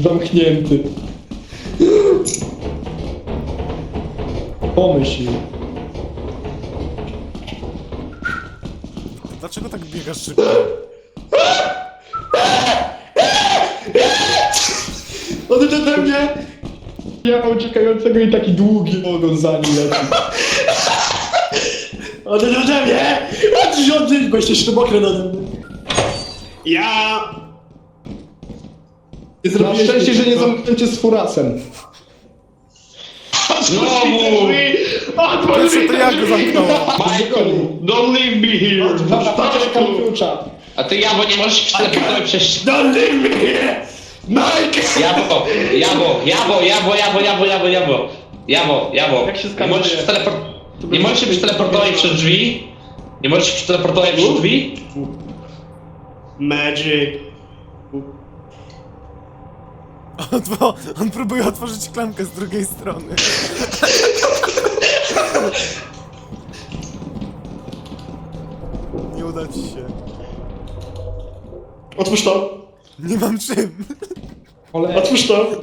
Zamknięty. Pomyśl. Dlaczego tak biegasz szybko? Odejdź ode mnie! Ja mam uciekającego i taki długi ogon za nim leci. Odejdź ode mnie! Odejdź ode mnie! Bo jesteś tu mokry nade mną. Ja... Nie Na zrobiłeś szczęście, że nie niczego. zamknięcie z furasem. Znowu! Pierwsze to ja go zamknąłem. Michael, don't leave me here! Poczekam Statku! klucza. A ty Jabo nie możesz przeteleportować przez... Don't leave me here! Mike! Jabo, Jabo, Jabo, Jabo, Jabo, Jabo, Jabo, Jabo. Jabo, Jabo. Jak się Nie możesz się przeteleport... Nie możesz się przeteleportować przez drzwi? Nie możesz się przeteleportować przez drzwi? Magic. On, bo on próbuje otworzyć klamkę z drugiej strony. Nie uda ci się. Otwórz to. Nie mam czym. Ale Otwórz to.